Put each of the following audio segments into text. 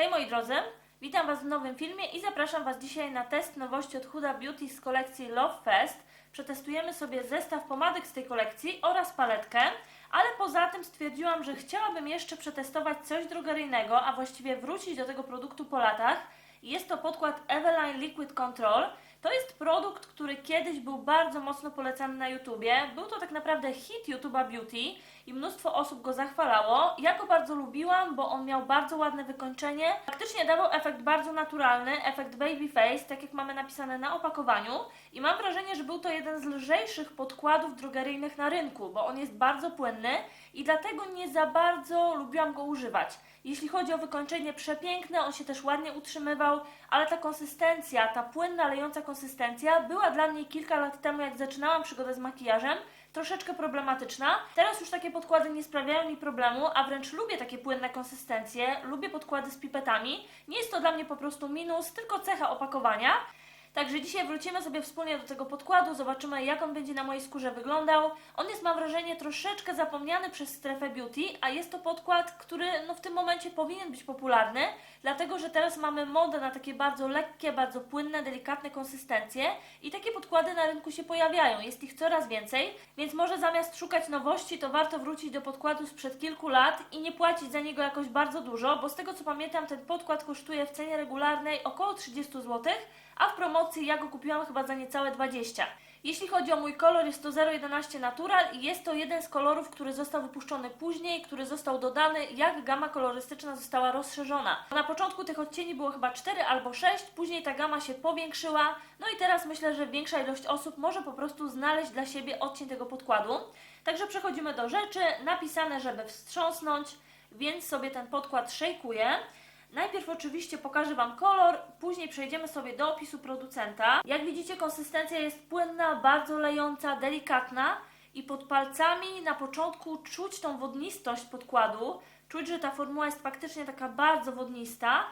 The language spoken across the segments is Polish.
Hej moi drodzy, witam Was w nowym filmie i zapraszam Was dzisiaj na test nowości od Huda Beauty z kolekcji Love Fest. Przetestujemy sobie zestaw pomadek z tej kolekcji oraz paletkę, ale poza tym stwierdziłam, że chciałabym jeszcze przetestować coś drogeryjnego, a właściwie wrócić do tego produktu po latach. Jest to podkład Eveline Liquid Control. To jest produkt, który kiedyś był bardzo mocno polecany na YouTubie. Był to tak naprawdę hit YouTube'a Beauty i mnóstwo osób go zachwalało. Ja go bardzo lubiłam, bo on miał bardzo ładne wykończenie. Faktycznie dawał efekt bardzo naturalny, efekt baby face, tak jak mamy napisane na opakowaniu. I mam wrażenie, że był to jeden z lżejszych podkładów drogeryjnych na rynku, bo on jest bardzo płynny i dlatego nie za bardzo lubiłam go używać. Jeśli chodzi o wykończenie, przepiękne, on się też ładnie utrzymywał, ale ta konsystencja, ta płynna, lejąca konsystencja była dla mnie kilka lat temu, jak zaczynałam przygodę z makijażem, troszeczkę problematyczna. Teraz już takie podkłady nie sprawiają mi problemu, a wręcz lubię takie płynne konsystencje, lubię podkłady z pipetami. Nie jest to dla mnie po prostu minus, tylko cecha opakowania. Także dzisiaj wrócimy sobie wspólnie do tego podkładu, zobaczymy jak on będzie na mojej skórze wyglądał. On jest, mam wrażenie, troszeczkę zapomniany przez strefę beauty, a jest to podkład, który no, w tym momencie powinien być popularny, dlatego że teraz mamy modę na takie bardzo lekkie, bardzo płynne, delikatne konsystencje i takie podkłady na rynku się pojawiają. Jest ich coraz więcej, więc może zamiast szukać nowości, to warto wrócić do podkładu sprzed kilku lat i nie płacić za niego jakoś bardzo dużo, bo z tego co pamiętam, ten podkład kosztuje w cenie regularnej około 30 zł a w promocji ja go kupiłam chyba za niecałe 20. Jeśli chodzi o mój kolor, jest to 011 Natural i jest to jeden z kolorów, który został wypuszczony później, który został dodany, jak gama kolorystyczna została rozszerzona. Na początku tych odcieni było chyba 4 albo 6, później ta gama się powiększyła, no i teraz myślę, że większa ilość osób może po prostu znaleźć dla siebie odcień tego podkładu. Także przechodzimy do rzeczy, napisane, żeby wstrząsnąć, więc sobie ten podkład szejkuję. Najpierw oczywiście pokażę Wam kolor, później przejdziemy sobie do opisu producenta. Jak widzicie konsystencja jest płynna, bardzo lejąca, delikatna i pod palcami na początku czuć tą wodnistość podkładu. Czuć, że ta formuła jest faktycznie taka bardzo wodnista,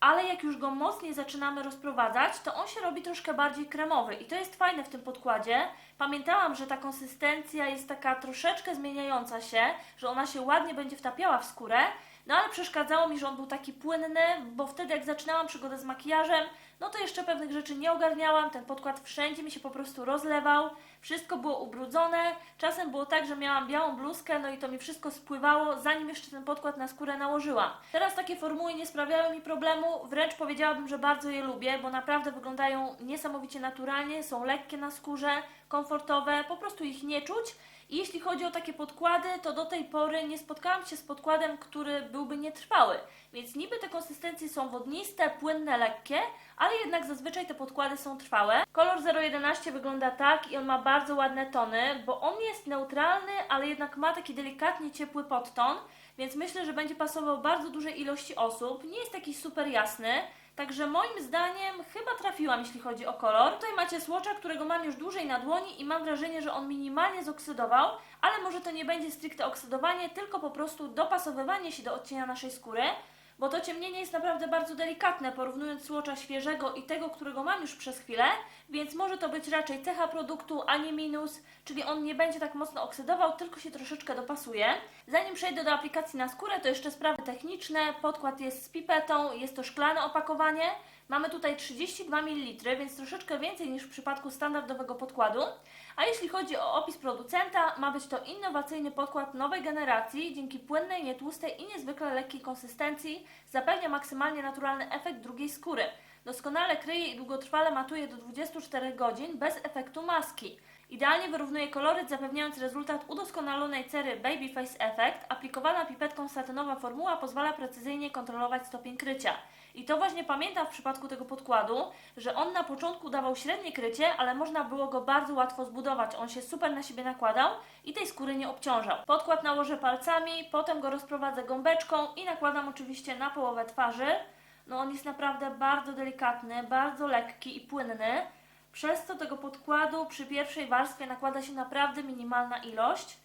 ale jak już go mocniej zaczynamy rozprowadzać, to on się robi troszkę bardziej kremowy i to jest fajne w tym podkładzie. Pamiętałam, że ta konsystencja jest taka troszeczkę zmieniająca się, że ona się ładnie będzie wtapiała w skórę, no ale przeszkadzało mi, że on był taki płynny, bo wtedy jak zaczynałam przygodę z makijażem, no to jeszcze pewnych rzeczy nie ogarniałam, ten podkład wszędzie mi się po prostu rozlewał, wszystko było ubrudzone, czasem było tak, że miałam białą bluzkę, no i to mi wszystko spływało, zanim jeszcze ten podkład na skórę nałożyłam. Teraz takie formuły nie sprawiają mi problemu, wręcz powiedziałabym, że bardzo je lubię, bo naprawdę wyglądają niesamowicie naturalnie, są lekkie na skórze, komfortowe, po prostu ich nie czuć. I jeśli chodzi o takie podkłady, to do tej pory nie spotkałam się z podkładem, który byłby nietrwały. Więc niby te konsystencje są wodniste, płynne, lekkie, ale jednak zazwyczaj te podkłady są trwałe. Kolor 011 wygląda tak i on ma bardzo ładne tony, bo on jest neutralny, ale jednak ma taki delikatnie ciepły podton, więc myślę, że będzie pasował bardzo dużej ilości osób. Nie jest taki super jasny, Także moim zdaniem chyba trafiłam, jeśli chodzi o kolor. Tutaj macie słocza, którego mam już dłużej na dłoni i mam wrażenie, że on minimalnie zoksydował, ale może to nie będzie stricte oksydowanie, tylko po prostu dopasowywanie się do odcienia naszej skóry, bo to ciemnienie jest naprawdę bardzo delikatne, porównując słocza świeżego i tego, którego mam już przez chwilę, więc może to być raczej cecha produktu, a nie minus, czyli on nie będzie tak mocno oksydował, tylko się troszeczkę dopasuje. Zanim przejdę do aplikacji na skórę, to jeszcze sprawy techniczne. Podkład jest z pipetą, jest to szklane opakowanie. Mamy tutaj 32 ml, więc troszeczkę więcej niż w przypadku standardowego podkładu. A jeśli chodzi o opis producenta, ma być to innowacyjny podkład nowej generacji, dzięki płynnej, nietłustej i niezwykle lekkiej konsystencji zapewnia maksymalnie naturalny efekt drugiej skóry. Doskonale kryje i długotrwale matuje do 24 godzin bez efektu maski. Idealnie wyrównuje koloryt, zapewniając rezultat udoskonalonej cery Babyface Effect. Aplikowana pipetką satynowa formuła pozwala precyzyjnie kontrolować stopień krycia. I to właśnie pamiętam w przypadku tego podkładu, że on na początku dawał średnie krycie, ale można było go bardzo łatwo zbudować. On się super na siebie nakładał i tej skóry nie obciążał. Podkład nałożę palcami, potem go rozprowadzę gąbeczką i nakładam oczywiście na połowę twarzy. No on jest naprawdę bardzo delikatny, bardzo lekki i płynny. Przez to tego podkładu przy pierwszej warstwie nakłada się naprawdę minimalna ilość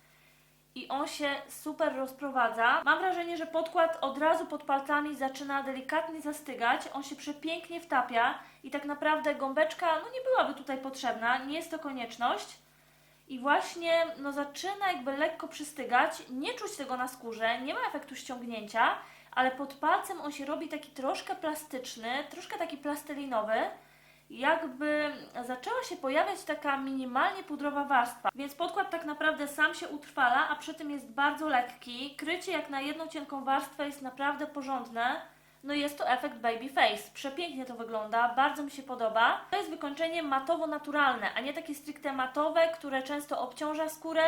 i on się super rozprowadza. Mam wrażenie, że podkład od razu pod palcami zaczyna delikatnie zastygać. On się przepięknie wtapia i tak naprawdę gąbeczka no nie byłaby tutaj potrzebna, nie jest to konieczność. I właśnie no, zaczyna jakby lekko przystygać, nie czuć tego na skórze, nie ma efektu ściągnięcia, ale pod palcem on się robi taki troszkę plastyczny, troszkę taki plastelinowy. Jakby zaczęła się pojawiać taka minimalnie pudrowa warstwa, więc podkład tak naprawdę sam się utrwala, a przy tym jest bardzo lekki. Krycie jak na jedną cienką warstwę jest naprawdę porządne. No jest to efekt baby face. Przepięknie to wygląda, bardzo mi się podoba. To jest wykończenie matowo-naturalne, a nie takie stricte matowe, które często obciąża skórę.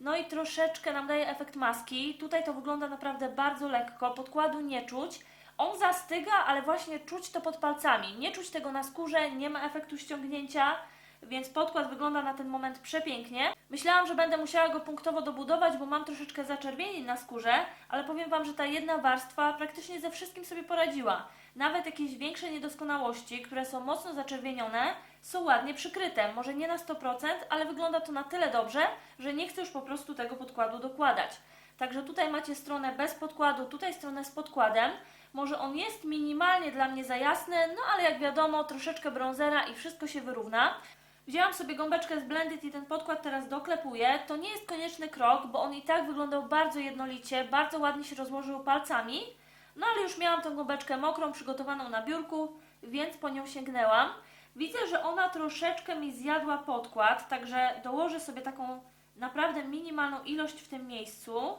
No i troszeczkę nam daje efekt maski. Tutaj to wygląda naprawdę bardzo lekko, podkładu nie czuć. On zastyga, ale właśnie czuć to pod palcami. Nie czuć tego na skórze, nie ma efektu ściągnięcia, więc podkład wygląda na ten moment przepięknie. Myślałam, że będę musiała go punktowo dobudować, bo mam troszeczkę zaczerwienień na skórze, ale powiem Wam, że ta jedna warstwa praktycznie ze wszystkim sobie poradziła. Nawet jakieś większe niedoskonałości, które są mocno zaczerwienione, są ładnie przykryte. Może nie na 100%, ale wygląda to na tyle dobrze, że nie chcę już po prostu tego podkładu dokładać. Także tutaj macie stronę bez podkładu, tutaj stronę z podkładem. Może on jest minimalnie dla mnie za jasny, no ale jak wiadomo, troszeczkę bronzera i wszystko się wyrówna. Wzięłam sobie gąbeczkę z Blended i ten podkład teraz doklepuję. To nie jest konieczny krok, bo on i tak wyglądał bardzo jednolicie, bardzo ładnie się rozłożył palcami. No ale już miałam tą gąbeczkę mokrą, przygotowaną na biurku, więc po nią sięgnęłam. Widzę, że ona troszeczkę mi zjadła podkład, także dołożę sobie taką naprawdę minimalną ilość w tym miejscu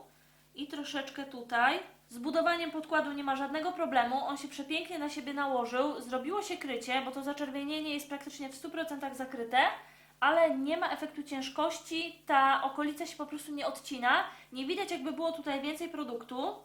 i troszeczkę tutaj. Z budowaniem podkładu nie ma żadnego problemu, on się przepięknie na siebie nałożył, zrobiło się krycie, bo to zaczerwienienie jest praktycznie w 100% zakryte, ale nie ma efektu ciężkości, ta okolica się po prostu nie odcina, nie widać jakby było tutaj więcej produktu.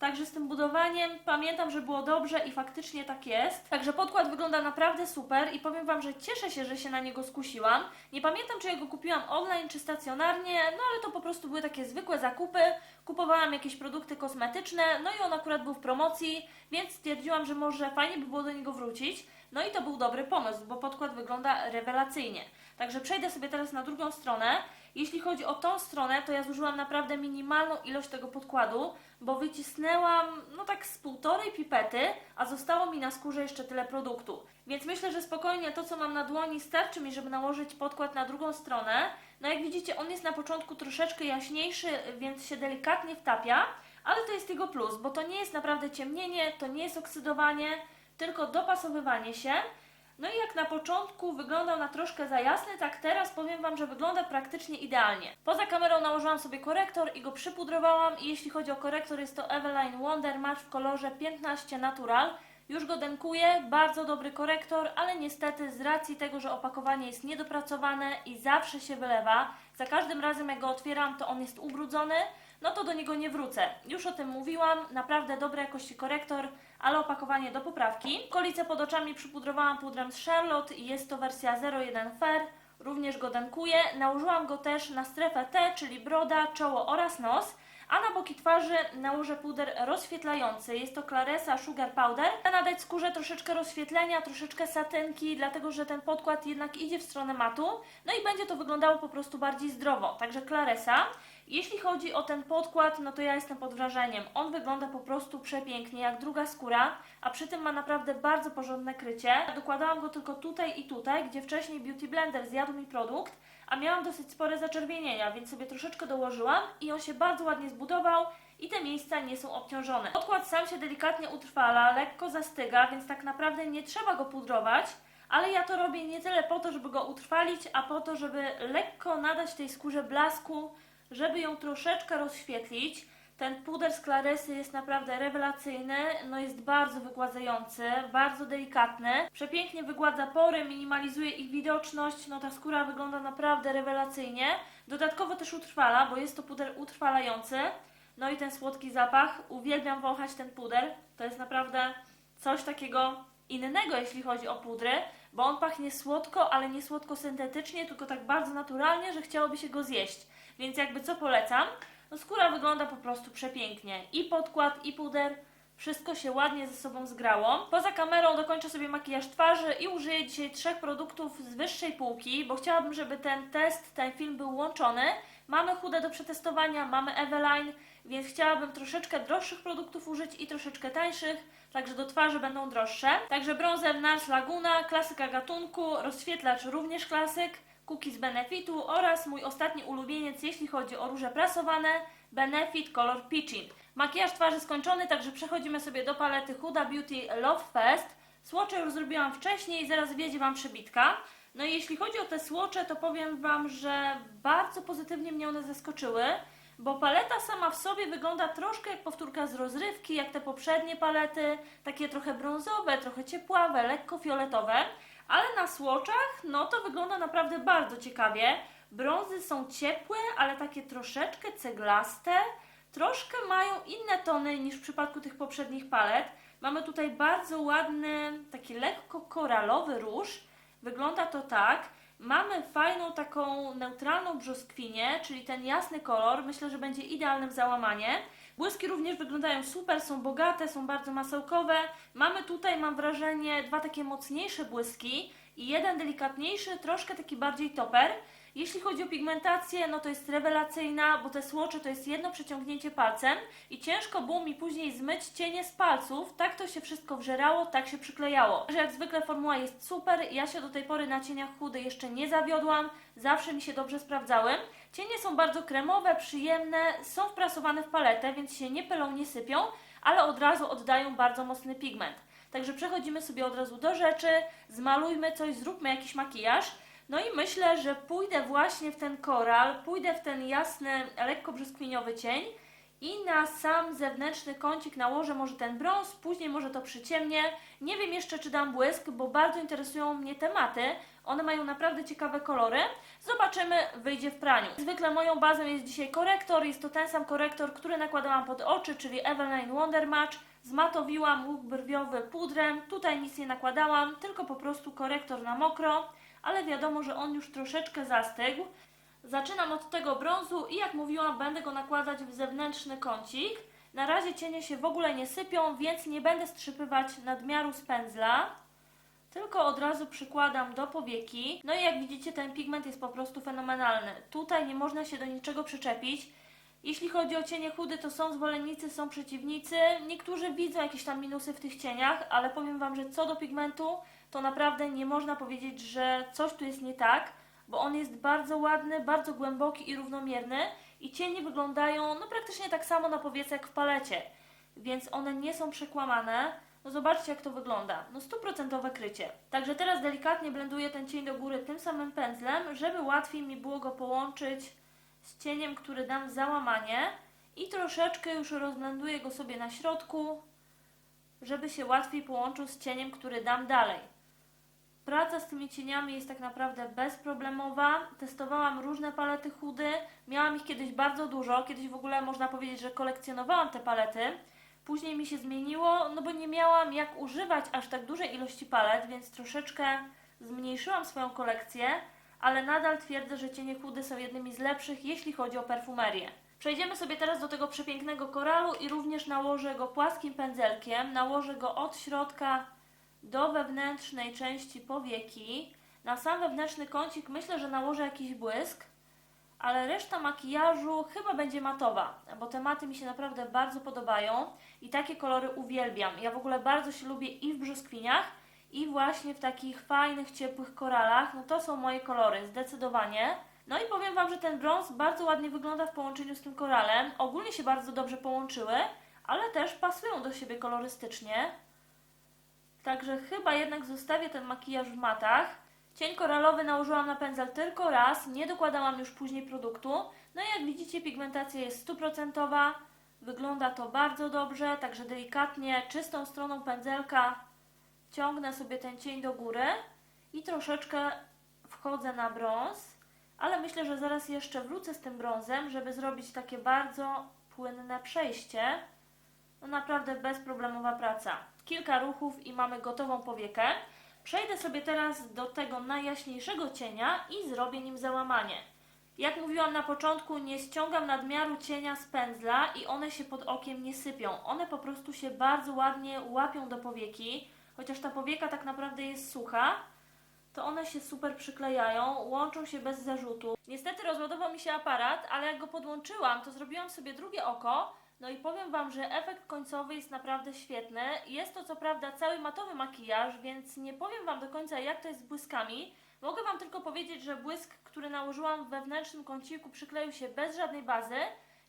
Także z tym budowaniem pamiętam, że było dobrze i faktycznie tak jest. Także podkład wygląda naprawdę super i powiem Wam, że cieszę się, że się na niego skusiłam. Nie pamiętam, czy ja go kupiłam online, czy stacjonarnie, no ale to po prostu były takie zwykłe zakupy. Kupowałam jakieś produkty kosmetyczne, no i on akurat był w promocji, więc stwierdziłam, że może fajnie by było do niego wrócić. No i to był dobry pomysł, bo podkład wygląda rewelacyjnie. Także przejdę sobie teraz na drugą stronę. Jeśli chodzi o tą stronę, to ja zużyłam naprawdę minimalną ilość tego podkładu, bo wycisnęłam no tak z półtorej pipety, a zostało mi na skórze jeszcze tyle produktu. Więc myślę, że spokojnie to, co mam na dłoni, starczy mi, żeby nałożyć podkład na drugą stronę. No jak widzicie, on jest na początku troszeczkę jaśniejszy, więc się delikatnie wtapia, ale to jest jego plus, bo to nie jest naprawdę ciemnienie, to nie jest oksydowanie, tylko dopasowywanie się. No i jak na początku wyglądał na troszkę za jasny, tak teraz powiem Wam, że wygląda praktycznie idealnie. Poza kamerą nałożyłam sobie korektor i go przypudrowałam i jeśli chodzi o korektor jest to Eveline Wonder Match w kolorze 15 Natural. Już go denkuję, bardzo dobry korektor, ale niestety z racji tego, że opakowanie jest niedopracowane i zawsze się wylewa, za każdym razem jak go otwieram, to on jest ubrudzony, no to do niego nie wrócę. Już o tym mówiłam, naprawdę dobrej jakości korektor, ale opakowanie do poprawki. Okolice pod oczami przypudrowałam pudrem z Charlotte i jest to wersja 01 Fair. Również go denkuję. Nałożyłam go też na strefę T, czyli broda, czoło oraz nos. A na boki twarzy nałożę puder rozświetlający. Jest to Claresa Sugar Powder. Chcę nadać skórze troszeczkę rozświetlenia, troszeczkę satynki, dlatego że ten podkład jednak idzie w stronę matu. No i będzie to wyglądało po prostu bardziej zdrowo. Także Claresa. Jeśli chodzi o ten podkład, no to ja jestem pod wrażeniem. On wygląda po prostu przepięknie, jak druga skóra, a przy tym ma naprawdę bardzo porządne krycie. Dokładałam go tylko tutaj i tutaj, gdzie wcześniej Beauty Blender zjadł mi produkt, a miałam dosyć spore zaczerwienienia, więc sobie troszeczkę dołożyłam i on się bardzo ładnie zbudował i te miejsca nie są obciążone. Podkład sam się delikatnie utrwala, lekko zastyga, więc tak naprawdę nie trzeba go pudrować, ale ja to robię nie tyle po to, żeby go utrwalić, a po to, żeby lekko nadać tej skórze blasku, żeby ją troszeczkę rozświetlić. Ten puder z Claresy jest naprawdę rewelacyjny, no jest bardzo wygładzający, bardzo delikatny. Przepięknie wygładza pory, minimalizuje ich widoczność, no ta skóra wygląda naprawdę rewelacyjnie. Dodatkowo też utrwala, bo jest to puder utrwalający. No i ten słodki zapach, uwielbiam wąchać ten puder, to jest naprawdę coś takiego innego, jeśli chodzi o pudry, bo on pachnie słodko, ale nie słodko syntetycznie, tylko tak bardzo naturalnie, że chciałoby się go zjeść. Więc jakby co polecam? No skóra wygląda po prostu przepięknie. I podkład, i puder, wszystko się ładnie ze sobą zgrało. Poza kamerą dokończę sobie makijaż twarzy i użyję dzisiaj trzech produktów z wyższej półki, bo chciałabym, żeby ten test, ten film był łączony. Mamy chude do przetestowania, mamy Eveline, więc chciałabym troszeczkę droższych produktów użyć i troszeczkę tańszych, także do twarzy będą droższe. Także bronzer Nars Laguna, klasyka gatunku, rozświetlacz również klasyk, cookie z Benefitu oraz mój ostatni ulubieniec, jeśli chodzi o róże prasowane, Benefit Color Peachin. Makijaż twarzy skończony, także przechodzimy sobie do palety Huda Beauty Love Fest. Słocze już zrobiłam wcześniej, zaraz wiedzie Wam przebitka. No i jeśli chodzi o te słocze, to powiem Wam, że bardzo pozytywnie mnie one zaskoczyły, bo paleta sama w sobie wygląda troszkę jak powtórka z rozrywki, jak te poprzednie palety, takie trochę brązowe, trochę ciepławe, lekko fioletowe, ale na słoczach, no to wygląda naprawdę bardzo ciekawie. Brązy są ciepłe, ale takie troszeczkę ceglaste, troszkę mają inne tony niż w przypadku tych poprzednich palet. Mamy tutaj bardzo ładny, taki lekko koralowy róż. Wygląda to tak. Mamy fajną taką neutralną brzoskwinię, czyli ten jasny kolor. Myślę, że będzie idealnym załamanie. Błyski również wyglądają super, są bogate, są bardzo masełkowe. Mamy tutaj, mam wrażenie, dwa takie mocniejsze błyski i jeden delikatniejszy, troszkę taki bardziej toper. Jeśli chodzi o pigmentację, no to jest rewelacyjna, bo te słocze to jest jedno przeciągnięcie palcem i ciężko było mi później zmyć cienie z palców. Tak to się wszystko wżerało, tak się przyklejało. Że jak zwykle formuła jest super, ja się do tej pory na cieniach chudy jeszcze nie zawiodłam, zawsze mi się dobrze sprawdzały. Cienie są bardzo kremowe, przyjemne, są wprasowane w paletę, więc się nie pylą, nie sypią, ale od razu oddają bardzo mocny pigment. Także przechodzimy sobie od razu do rzeczy, zmalujmy coś, zróbmy jakiś makijaż. No i myślę, że pójdę właśnie w ten koral, pójdę w ten jasny, lekko brzoskwiniowy cień i na sam zewnętrzny kącik nałożę może ten brąz, później może to przyciemnię. Nie wiem jeszcze, czy dam błysk, bo bardzo interesują mnie tematy. One mają naprawdę ciekawe kolory. Zobaczymy, wyjdzie w praniu. Zwykle moją bazą jest dzisiaj korektor. Jest to ten sam korektor, który nakładałam pod oczy, czyli Eveline Wonder Match. Zmatowiłam łuk brwiowy pudrem. Tutaj nic nie nakładałam, tylko po prostu korektor na mokro. Ale wiadomo, że on już troszeczkę zastygł. Zaczynam od tego brązu i jak mówiłam, będę go nakładać w zewnętrzny kącik. Na razie cienie się w ogóle nie sypią, więc nie będę strzypywać nadmiaru z pędzla, tylko od razu przykładam do powieki. No i jak widzicie, ten pigment jest po prostu fenomenalny. Tutaj nie można się do niczego przyczepić. Jeśli chodzi o cienie chudy, to są zwolennicy, są przeciwnicy. Niektórzy widzą jakieś tam minusy w tych cieniach, ale powiem Wam, że co do pigmentu, to naprawdę nie można powiedzieć, że coś tu jest nie tak bo on jest bardzo ładny, bardzo głęboki i równomierny i cienie wyglądają no praktycznie tak samo na powiece jak w palecie, więc one nie są przekłamane. No zobaczcie jak to wygląda, no stuprocentowe krycie. Także teraz delikatnie blenduję ten cień do góry tym samym pędzlem, żeby łatwiej mi było go połączyć z cieniem, który dam załamanie i troszeczkę już rozblenduję go sobie na środku, żeby się łatwiej połączył z cieniem, który dam dalej. Praca z tymi cieniami jest tak naprawdę bezproblemowa. Testowałam różne palety chudy. Miałam ich kiedyś bardzo dużo. Kiedyś w ogóle można powiedzieć, że kolekcjonowałam te palety. Później mi się zmieniło, no bo nie miałam jak używać aż tak dużej ilości palet, więc troszeczkę zmniejszyłam swoją kolekcję, ale nadal twierdzę, że cienie chudy są jednymi z lepszych, jeśli chodzi o perfumerię. Przejdziemy sobie teraz do tego przepięknego koralu i również nałożę go płaskim pędzelkiem. Nałożę go od środka do wewnętrznej części powieki. Na sam wewnętrzny kącik myślę, że nałożę jakiś błysk, ale reszta makijażu chyba będzie matowa, bo te maty mi się naprawdę bardzo podobają i takie kolory uwielbiam. Ja w ogóle bardzo się lubię i w brzoskwiniach, i właśnie w takich fajnych, ciepłych koralach. No to są moje kolory, zdecydowanie. No i powiem Wam, że ten brąz bardzo ładnie wygląda w połączeniu z tym koralem. Ogólnie się bardzo dobrze połączyły, ale też pasują do siebie kolorystycznie. Także chyba jednak zostawię ten makijaż w matach. Cień koralowy nałożyłam na pędzel tylko raz, nie dokładałam już później produktu. No i jak widzicie pigmentacja jest stuprocentowa, wygląda to bardzo dobrze, także delikatnie, czystą stroną pędzelka ciągnę sobie ten cień do góry i troszeczkę wchodzę na brąz, ale myślę, że zaraz jeszcze wrócę z tym brązem, żeby zrobić takie bardzo płynne przejście. No naprawdę bezproblemowa praca. Kilka ruchów i mamy gotową powiekę. Przejdę sobie teraz do tego najjaśniejszego cienia i zrobię nim załamanie. Jak mówiłam na początku, nie ściągam nadmiaru cienia z pędzla i one się pod okiem nie sypią. One po prostu się bardzo ładnie łapią do powieki, chociaż ta powieka tak naprawdę jest sucha, to one się super przyklejają, łączą się bez zarzutu. Niestety rozładował mi się aparat, ale jak go podłączyłam, to zrobiłam sobie drugie oko, no i powiem Wam, że efekt końcowy jest naprawdę świetny. Jest to co prawda cały matowy makijaż, więc nie powiem Wam do końca jak to jest z błyskami. Mogę Wam tylko powiedzieć, że błysk, który nałożyłam w wewnętrznym kąciku przykleił się bez żadnej bazy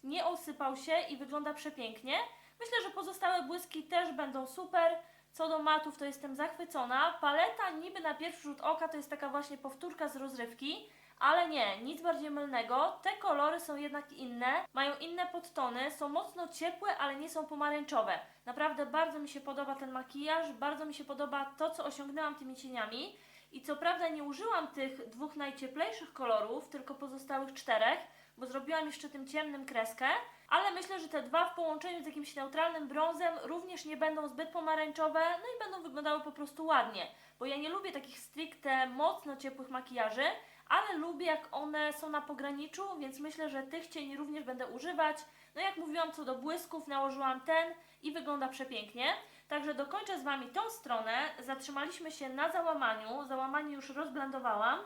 nie osypał się i wygląda przepięknie. Myślę, że pozostałe błyski też będą super. Co do matów, to jestem zachwycona. Paleta niby na pierwszy rzut oka to jest taka właśnie powtórka z rozrywki, ale nie, nic bardziej mylnego. Te kolory są jednak inne, mają inne podtony, są mocno ciepłe, ale nie są pomarańczowe. Naprawdę bardzo mi się podoba ten makijaż, bardzo mi się podoba to, co osiągnęłam tymi cieniami. I co prawda nie użyłam tych dwóch najcieplejszych kolorów, tylko pozostałych czterech, bo zrobiłam jeszcze tym ciemnym kreskę, ale myślę, że te dwa w połączeniu z jakimś neutralnym brązem również nie będą zbyt pomarańczowe, no i będą wyglądały po prostu ładnie, bo ja nie lubię takich stricte mocno ciepłych makijaży, ale lubię jak one są na pograniczu, więc myślę, że tych cieni również będę używać. No jak mówiłam co do błysków, nałożyłam ten i wygląda przepięknie. Także dokończę z Wami tą stronę. Zatrzymaliśmy się na załamaniu, załamanie już rozblendowałam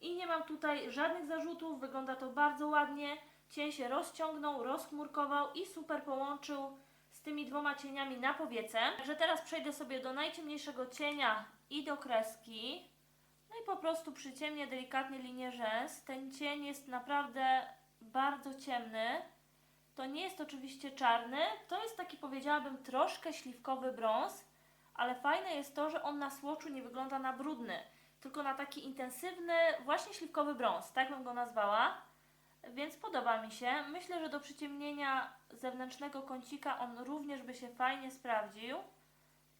i nie mam tutaj żadnych zarzutów, wygląda to bardzo ładnie. Cień się rozciągnął, rozchmurkował i super połączył z tymi dwoma cieniami na powiece. Także teraz przejdę sobie do najciemniejszego cienia i do kreski. No i po prostu przyciemnię delikatnie linię rzęs. Ten cień jest naprawdę bardzo ciemny. To nie jest oczywiście czarny, to jest taki powiedziałabym troszkę śliwkowy brąz, ale fajne jest to, że on na słoczu nie wygląda na brudny, tylko na taki intensywny, właśnie śliwkowy brąz, tak bym go nazwała. Więc podoba mi się. Myślę, że do przyciemnienia zewnętrznego kącika on również by się fajnie sprawdził.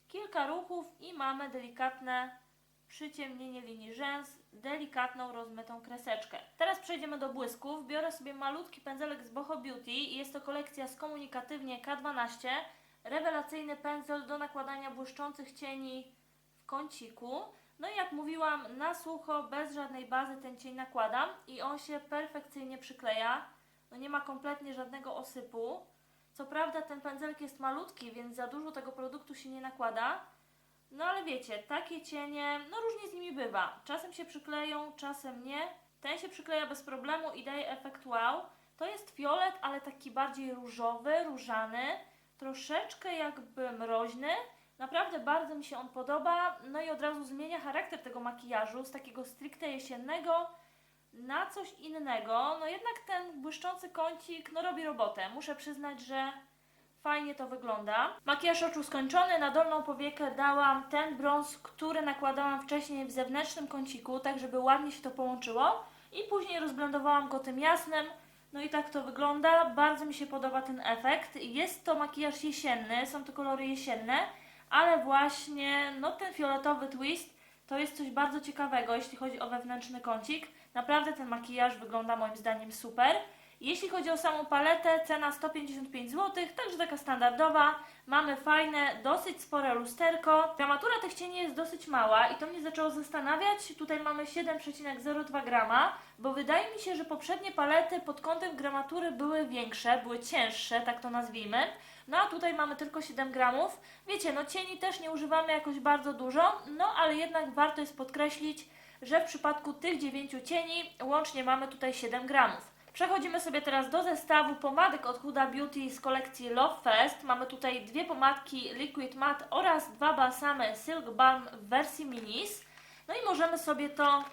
Kilka ruchów i mamy delikatne przyciemnienie linii rzęs, delikatną, rozmytą kreseczkę. Teraz przejdziemy do błysków. Biorę sobie malutki pędzelek z Boho Beauty jest to kolekcja z komunikatywnie K12. Rewelacyjny pędzel do nakładania błyszczących cieni w kąciku. No i jak mówiłam, na sucho, bez żadnej bazy ten cień nakładam i on się perfekcyjnie przykleja. No nie ma kompletnie żadnego osypu. Co prawda ten pędzelek jest malutki, więc za dużo tego produktu się nie nakłada. No ale wiecie, takie cienie, no różnie z nimi bywa. Czasem się przykleją, czasem nie. Ten się przykleja bez problemu i daje efekt wow. To jest fiolet, ale taki bardziej różowy, różany, troszeczkę jakby mroźny. Naprawdę bardzo mi się on podoba. No i od razu zmienia charakter tego makijażu z takiego stricte jesiennego na coś innego. No jednak ten błyszczący kącik, no robi robotę. Muszę przyznać, że Fajnie to wygląda. Makijaż oczu skończony. Na dolną powiekę dałam ten brąz, który nakładałam wcześniej w zewnętrznym kąciku, tak żeby ładnie się to połączyło. I później rozblendowałam go tym jasnym. No i tak to wygląda. Bardzo mi się podoba ten efekt. Jest to makijaż jesienny, są to kolory jesienne, ale właśnie no ten fioletowy twist to jest coś bardzo ciekawego, jeśli chodzi o wewnętrzny kącik. Naprawdę ten makijaż wygląda moim zdaniem super. Jeśli chodzi o samą paletę, cena 155 zł, także taka standardowa. Mamy fajne, dosyć spore lusterko. Gramatura tych cieni jest dosyć mała i to mnie zaczęło zastanawiać. Tutaj mamy 7,02 grama, bo wydaje mi się, że poprzednie palety pod kątem gramatury były większe, były cięższe, tak to nazwijmy. No a tutaj mamy tylko 7 gramów. Wiecie, no cieni też nie używamy jakoś bardzo dużo, no ale jednak warto jest podkreślić, że w przypadku tych 9 cieni łącznie mamy tutaj 7 gramów. Przechodzimy sobie teraz do zestawu pomadek od Huda Beauty z kolekcji Love Fest. Mamy tutaj dwie pomadki Liquid Matte oraz dwa balsamy Silk Balm w wersji minis. No i możemy sobie to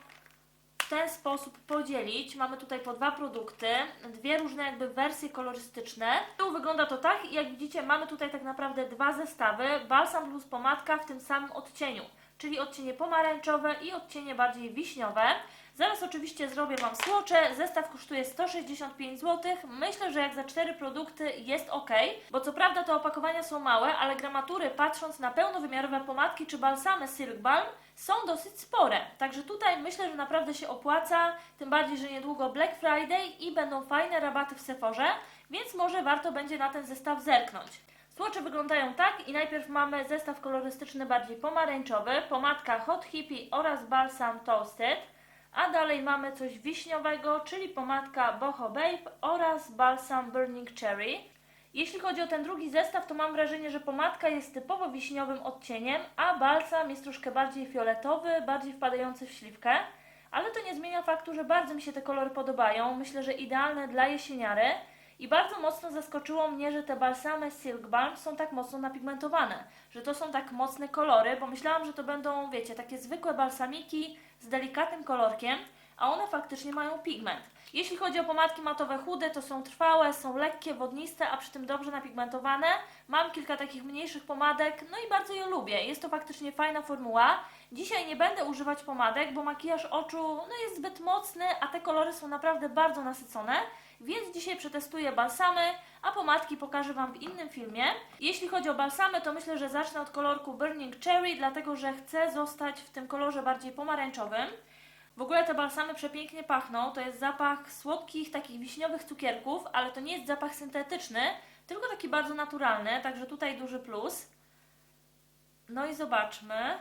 ten sposób podzielić. Mamy tutaj po dwa produkty, dwie różne jakby wersje kolorystyczne. Tu wygląda to tak i jak widzicie mamy tutaj tak naprawdę dwa zestawy. Balsam plus pomadka w tym samym odcieniu, czyli odcienie pomarańczowe i odcienie bardziej wiśniowe. Zaraz oczywiście zrobię Wam słocze. Zestaw kosztuje 165 zł. Myślę, że jak za cztery produkty jest ok, bo co prawda te opakowania są małe, ale gramatury patrząc na pełnowymiarowe pomadki czy balsamy Silk Balm są dosyć spore. Także tutaj myślę, że naprawdę się opłaca, tym bardziej, że niedługo Black Friday i będą fajne rabaty w Sephorze, więc może warto będzie na ten zestaw zerknąć. Słocze wyglądają tak i najpierw mamy zestaw kolorystyczny bardziej pomarańczowy, pomadka Hot Hippie oraz balsam Toasted. A dalej mamy coś wiśniowego, czyli pomadka Boho Babe oraz balsam Burning Cherry. Jeśli chodzi o ten drugi zestaw, to mam wrażenie, że pomadka jest typowo wiśniowym odcieniem, a balsam jest troszkę bardziej fioletowy, bardziej wpadający w śliwkę. Ale to nie zmienia faktu, że bardzo mi się te kolory podobają. Myślę, że idealne dla jesieniary. I bardzo mocno zaskoczyło mnie, że te balsamy Silk Balm są tak mocno napigmentowane, że to są tak mocne kolory, bo myślałam, że to będą, wiecie, takie zwykłe balsamiki z delikatnym kolorkiem, a one faktycznie mają pigment. Jeśli chodzi o pomadki matowe chude, to są trwałe, są lekkie, wodniste, a przy tym dobrze napigmentowane. Mam kilka takich mniejszych pomadek, no i bardzo je lubię. Jest to faktycznie fajna formuła. Dzisiaj nie będę używać pomadek, bo makijaż oczu no, jest zbyt mocny, a te kolory są naprawdę bardzo nasycone. Więc dzisiaj przetestuję balsamy, a pomadki pokażę Wam w innym filmie. Jeśli chodzi o balsamy, to myślę, że zacznę od kolorku Burning Cherry, dlatego że chcę zostać w tym kolorze bardziej pomarańczowym. W ogóle te balsamy przepięknie pachną. To jest zapach słodkich, takich wiśniowych cukierków, ale to nie jest zapach syntetyczny, tylko taki bardzo naturalny, także tutaj duży plus. No i zobaczmy.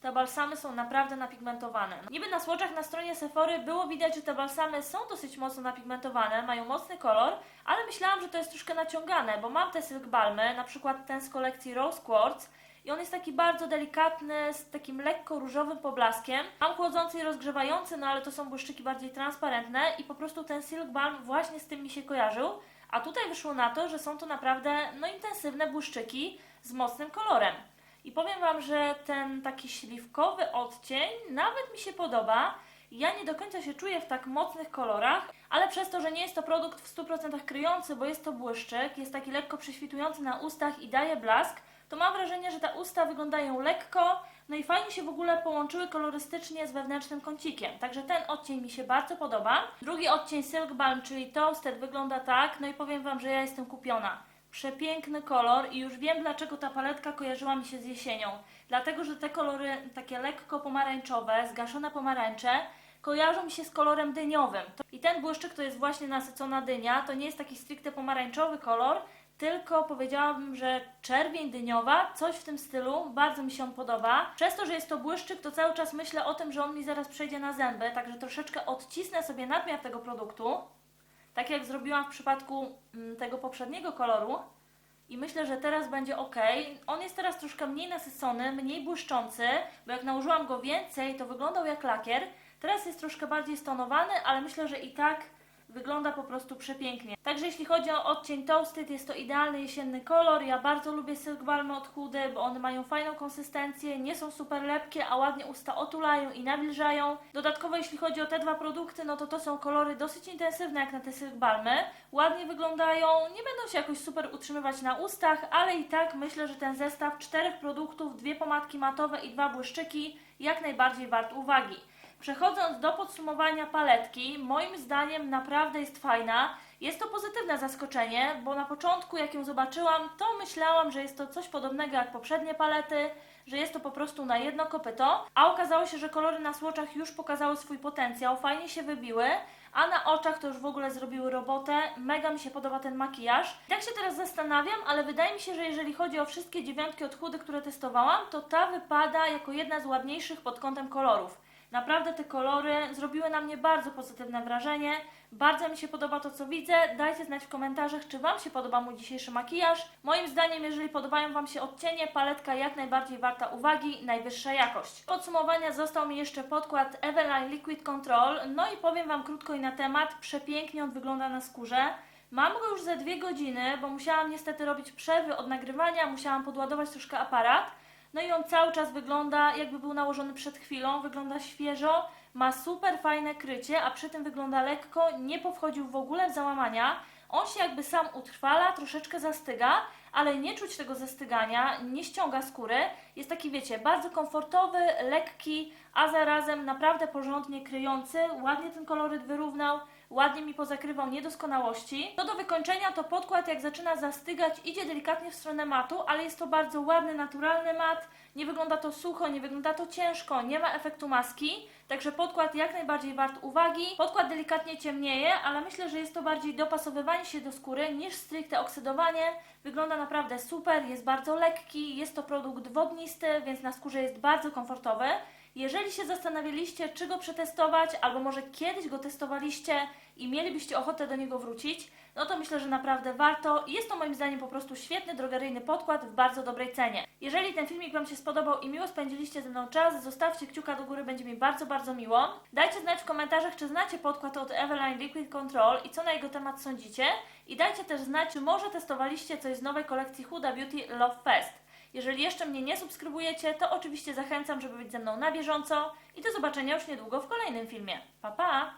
Te balsamy są naprawdę napigmentowane. Niby na swatchach na stronie Sephory było widać, że te balsamy są dosyć mocno napigmentowane, mają mocny kolor, ale myślałam, że to jest troszkę naciągane, bo mam te silk balmy, na przykład ten z kolekcji Rose Quartz i on jest taki bardzo delikatny, z takim lekko różowym poblaskiem. Mam chłodzący i rozgrzewający, no ale to są błyszczyki bardziej transparentne i po prostu ten silk balm właśnie z tym mi się kojarzył. A tutaj wyszło na to, że są to naprawdę no, intensywne błyszczyki z mocnym kolorem. I powiem Wam, że ten taki śliwkowy odcień nawet mi się podoba. Ja nie do końca się czuję w tak mocnych kolorach, ale przez to, że nie jest to produkt w 100% kryjący, bo jest to błyszczyk, jest taki lekko prześwitujący na ustach i daje blask, to mam wrażenie, że te usta wyglądają lekko, no i fajnie się w ogóle połączyły kolorystycznie z wewnętrznym kącikiem. Także ten odcień mi się bardzo podoba. Drugi odcień Silk Balm, czyli Toasted, wygląda tak, no i powiem Wam, że ja jestem kupiona. Przepiękny kolor i już wiem dlaczego ta paletka kojarzyła mi się z jesienią. Dlatego, że te kolory takie lekko pomarańczowe, zgaszone pomarańcze, kojarzą mi się z kolorem dyniowym. I ten błyszczyk to jest właśnie nasycona dynia, to nie jest taki stricte pomarańczowy kolor, tylko powiedziałabym, że czerwień dyniowa, coś w tym stylu, bardzo mi się on podoba. Przez to, że jest to błyszczyk, to cały czas myślę o tym, że on mi zaraz przejdzie na zęby, także troszeczkę odcisnę sobie nadmiar tego produktu, tak jak zrobiłam w przypadku mm, tego poprzedniego koloru. I myślę, że teraz będzie ok. On jest teraz troszkę mniej nasycony, mniej błyszczący, bo jak nałożyłam go więcej, to wyglądał jak lakier. Teraz jest troszkę bardziej stonowany, ale myślę, że i tak wygląda po prostu przepięknie. Także jeśli chodzi o odcień Toasted, jest to idealny jesienny kolor. Ja bardzo lubię Silk Balmy od Hudy, bo one mają fajną konsystencję, nie są super lepkie, a ładnie usta otulają i nawilżają. Dodatkowo jeśli chodzi o te dwa produkty, no to to są kolory dosyć intensywne jak na te Silk Balmy. Ładnie wyglądają, nie będą się jakoś super utrzymywać na ustach, ale i tak myślę, że ten zestaw czterech produktów, dwie pomadki matowe i dwa błyszczyki jak najbardziej wart uwagi. Przechodząc do podsumowania paletki, moim zdaniem naprawdę jest fajna. Jest to pozytywne zaskoczenie, bo na początku jak ją zobaczyłam, to myślałam, że jest to coś podobnego jak poprzednie palety, że jest to po prostu na jedno kopyto, a okazało się, że kolory na słoczach już pokazały swój potencjał, fajnie się wybiły, a na oczach to już w ogóle zrobiły robotę. Mega mi się podoba ten makijaż. Tak się teraz zastanawiam, ale wydaje mi się, że jeżeli chodzi o wszystkie dziewiątki od chudy, które testowałam, to ta wypada jako jedna z ładniejszych pod kątem kolorów. Naprawdę te kolory zrobiły na mnie bardzo pozytywne wrażenie. Bardzo mi się podoba to, co widzę. Dajcie znać w komentarzach, czy Wam się podoba mój dzisiejszy makijaż. Moim zdaniem, jeżeli podobają Wam się odcienie, paletka jak najbardziej warta uwagi, najwyższa jakość. Podsumowania został mi jeszcze podkład Eveline Liquid Control. No i powiem Wam krótko i na temat. Przepięknie on wygląda na skórze. Mam go już ze dwie godziny, bo musiałam niestety robić przerwy od nagrywania, musiałam podładować troszkę aparat. No i on cały czas wygląda, jakby był nałożony przed chwilą, wygląda świeżo, ma super fajne krycie, a przy tym wygląda lekko, nie powchodził w ogóle w załamania. On się jakby sam utrwala, troszeczkę zastyga, ale nie czuć tego zastygania, nie ściąga skóry. Jest taki, wiecie, bardzo komfortowy, lekki, a zarazem naprawdę porządnie kryjący. Ładnie ten koloryt wyrównał, ładnie mi pozakrywał niedoskonałości. Co do wykończenia, to podkład jak zaczyna zastygać, idzie delikatnie w stronę matu, ale jest to bardzo ładny, naturalny mat. Nie wygląda to sucho, nie wygląda to ciężko, nie ma efektu maski. Także podkład jak najbardziej wart uwagi. Podkład delikatnie ciemnieje, ale myślę, że jest to bardziej dopasowywanie się do skóry niż stricte oksydowanie. Wygląda naprawdę super, jest bardzo lekki, jest to produkt wodnisty, więc na skórze jest bardzo komfortowy. Jeżeli się zastanawialiście, czy go przetestować, albo może kiedyś go testowaliście i mielibyście ochotę do niego wrócić, no to myślę, że naprawdę warto. Jest to moim zdaniem po prostu świetny drogeryjny podkład w bardzo dobrej cenie. Jeżeli ten filmik Wam się spodobał i miło spędziliście ze mną czas, zostawcie kciuka do góry, będzie mi bardzo, bardzo miło. Dajcie znać w komentarzach, czy znacie podkład od Eveline Liquid Control i co na jego temat sądzicie. I dajcie też znać, czy może testowaliście coś z nowej kolekcji Huda Beauty Love Fest. Jeżeli jeszcze mnie nie subskrybujecie, to oczywiście zachęcam, żeby być ze mną na bieżąco i do zobaczenia już niedługo w kolejnym filmie. Pa pa!